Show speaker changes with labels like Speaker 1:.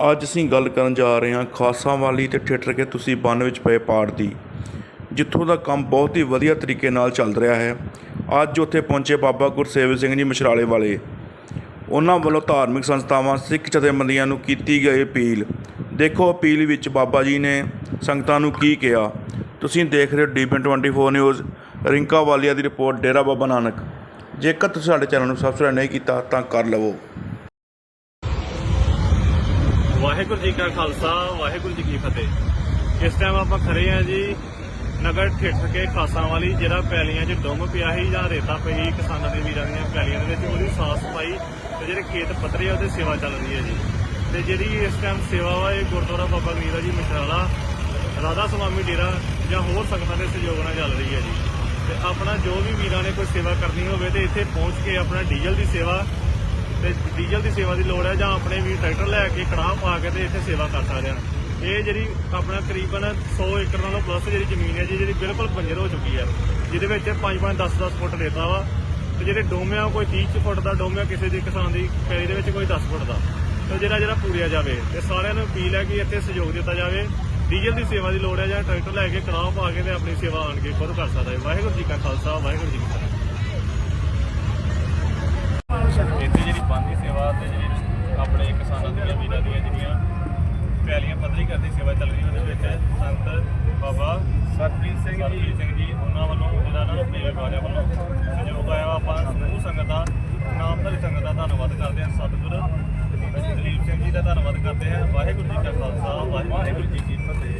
Speaker 1: ਅੱਜ ਅਸੀਂ ਗੱਲ ਕਰਨ ਜਾ ਰਹੇ ਹਾਂ ਖਾਸਾਂ ਵਾਲੀ ਤੇ ਠੇਠਰ ਕੇ ਤੁਸੀਂ ਬੰਨ ਵਿੱਚ ਪਏ ਪਾੜ ਦੀ, ਜਿੱਥੋਂ ਦਾ ਕੰਮ ਬਹੁਤ ਹੀ ਵਧੀਆ ਤਰੀਕੇ ਨਾਲ ਚੱਲ ਰਿਹਾ ਹੈ। ਅੱਜ ਉੱਥੇ ਪਹੁੰਚੇ ਬਾਬਾ ਗੁਰਸੇਵਕ ਸਿੰਘ ਜੀ ਮਸ਼ਰਾਲੇ ਵਾਲੇ। ਉਹਨਾਂ ਵੱਲੋਂ ਧਾਰਮਿਕ ਸੰਸਥਾਵਾਂ, ਸਿੱਖ ਜਥੇਬੰਦੀਆਂ ਨੂੰ ਕੀਤੀ ਗਈ ਅਪੀਲ। ਦੇਖੋ ਅਪੀਲ ਵਿੱਚ ਬਾਬਾ ਜੀ ਨੇ ਸੰਗਤਾਂ ਨੂੰ ਕੀ ਕਿਹਾ। ਤੁਸੀਂ ਦੇਖ ਰਹੇ ਹੋ ਡੀਪਨ 24 ਨਿਊਜ਼, ਰਿੰਕਾ ਵਾਲੀਆ ਦੀ ਰਿਪੋਰਟ ਡੇਰਾ ਬਾਬਾ ਨਾਨਕ। ਜੇਕਰ ਤੁਸੀਂ ਸਾਡੇ ਚੈਨਲ ਨੂੰ ਸਬਸਕ੍ਰਾਈਬ ਨਹੀਂ ਕੀਤਾ ਤਾਂ ਕਰ ਲਵੋ।
Speaker 2: ਵਾਹਿਗੁਰੂ ਜੀ ਕਾ ਖਾਲਸਾ, ਵਾਹਿਗੁਰੂ ਜੀ ਕੀ ਫਤਿਹ। ਇਸ ਟਾਈਮ ਆਪਾਂ ਖੜੇ ਆ ਜੀ ਨਗਰ ਠੇਠ ਕੇ ਖਾਸਾਂ ਵਾਲੀ, ਜਿਹੜਾ ਪੈਲੀਆਂ 'ਚ ਡੁੰਮ ਪਿਆ ਸੀ ਜਾਂ ਰੇਤਾ ਪਈ ਕਿਸਾਨਾਂ ਦੇ ਵੀਰਾਂ ਦੀਆਂ ਪੈਲੀਆਂ ਦੇ ਵਿੱਚ, ਉਹਦੀ ਸਾਫ਼ ਸਫ਼ਾਈ ਤੇ ਜਿਹੜੇ ਖੇਤ ਪੱਧਰੇ ਆ, ਉਹਦੀ ਸੇਵਾ ਚੱਲ ਰਹੀ ਹੈ ਜੀ। ਤੇ ਜਿਹੜੀ ਇਸ ਟਾਈਮ ਸੇਵਾ ਵਾ, ਇਹ ਗੁਰਦੁਆਰਾ ਬਾਬਾ ਗਰੀਰਾ ਜੀ ਮਸ਼ਰਾਲਾ ਰਾਧਾ ਸੁਆਮੀ ਡੇਰਾ ਜਾਂ ਹੋਰ ਸੰਗਤਾਂ ਦੇ ਸਹਿਯੋਗ ਨਾਲ ਚੱਲ ਰਹੀ ਹੈ ਜੀ। ਤੇ ਆਪਣਾ ਜੋ ਵੀ ਵੀਰਾਂ ਨੇ ਕੋਈ ਸੇਵਾ ਕਰਨੀ ਹੋਵੇ ਤੇ ਇੱਥੇ ਪਹੁੰਚ ਕੇ ਆਪਣਾ ਡੀਜ਼ਲ ਦੀ ਸੇਵਾ ਤੇ ਡੀਜ਼ਲ ਦੀ ਸੇਵਾ ਦੀ ਲੋੜ ਹੈ ਜਾਂ ਆਪਣੇ ਵੀ ਟਰੈਕਟਰ ਲੈ ਕੇ ਕੜਾਹ ਪਾ ਕੇ ਤੇ ਇੱਥੇ ਸੇਵਾ ਕਰ ਸਕਦੇ ਹਨ ਇਹ ਜਿਹੜੀ ਆਪਣਾ ਕਰੀਬਨ 100 ਏਕੜ ਨਾਲੋਂ ਪਲੱਸ ਜਿਹੜੀ ਜ਼ਮੀਨ ਹੈ ਜੀ, ਜਿਹੜੀ ਬਿਲਕੁਲ ਬੰਜਰ ਹੋ ਚੁੱਕੀ ਹੈ, ਜਿਹਦੇ ਵਿੱਚ 5-5 10-10 ਫੁੱਟ ਰੇਤਾ ਵਾ ਤੇ ਜਿਹੜੇ ਡੋਮਿਆਂ ਕੋਈ 30 ਫੁੱਟ ਦਾ, ਡੋਮਿਆ ਕਿਸੇ ਦੀ ਕਿਸਾਨ ਦੀ ਪੈਲੀ ਦੇ ਵਿੱਚ ਕੋਈ 10 ਫੁੱਟ ਦਾ, ਤੇ ਜਿਹੜਾ ਜਿਹੜਾ ਪੂਰਿਆ ਜਾਵੇ ਤੇ ਸਾਰਿਆਂ ਨੂੰ ਅਪੀਲ ਹੈ ਕਿ ਇੱਥੇ ਸਹਿਯੋਗ ਦਿੱਤਾ ਜਾਵੇ। ਡੀਜ਼ਲ ਦੀ ਸੇਵਾ ਦੀ ਲੋੜ ਹੈ ਜਾਂ ਟਰੈਕਟਰ ਲੈ ਕੇ ਕੜਾਹ ਪਾ ਕੇ ਤੇ ਆਪਣੀ ਸੇਵਾ ਆਣ ਕੇ ਖੁਦ ਕਰ ਸਕਦਾ ਹੈ। ਵਾਹਿਗੁਰੂ ਜੀ ਕਾ ਖਾਲਸਾ, ਵਾਹਿਗੁਰੂ ਜੀ ਕੀ ਫਤਿਹ ਇੱਥੇ ਜਿਹੜੀ ਬੰਦੀ ਸੇਵਾ ਤੇ ਜਿਹੜੀ ਆਪਣੇ ਕਿਸਾਨਾਂ ਦੀਆਂ ਵੀਰਾਂ ਦੀਆਂ ਜਿਹੜੀਆਂ ਪੈਲੀਆਂ ਪੱਧਰੀ ਕਰਦੀ ਸੇਵਾ ਚੱਲ ਰਹੀ ਉਹਦੇ ਵਿੱਚ ਸੰਤ ਬਾਬਾ ਸਰਪ੍ਰੀਤ ਸਿੰਘ ਜੀ। ਸਿੰਘ ਜੀ ਉਹਨਾਂ ਵੱਲੋਂ ਜਿਹੜਾ ਨਾ ਮੇਰੇ ਵਾਲਿਆਂ ਵੱਲੋਂ ਸਹਿਯੋਗ ਆਇਆ ਆਪਾਂ ਸਮੂਹ ਸੰਗਤ ਦਾ ਨਾਮਧਾਰੀ ਸੰਗਤ ਦਾ ਧੰਨਵਾਦ ਕਰਦੇ ਹਾਂ ਸਤਿਗੁਰ ਦਲੀਪ ਸਿੰਘ ਜੀ ਦਾ ਧੰਨਵਾਦ ਕਰਦੇ ਹਾਂ ਵਾਹਿਗੁਰੂ ਜੀ ਕਾ ਖਾਲਸਾ ਵਾਹਿਗੁਰੂ ਜੀ ਕੀ ਫਤਿਹ।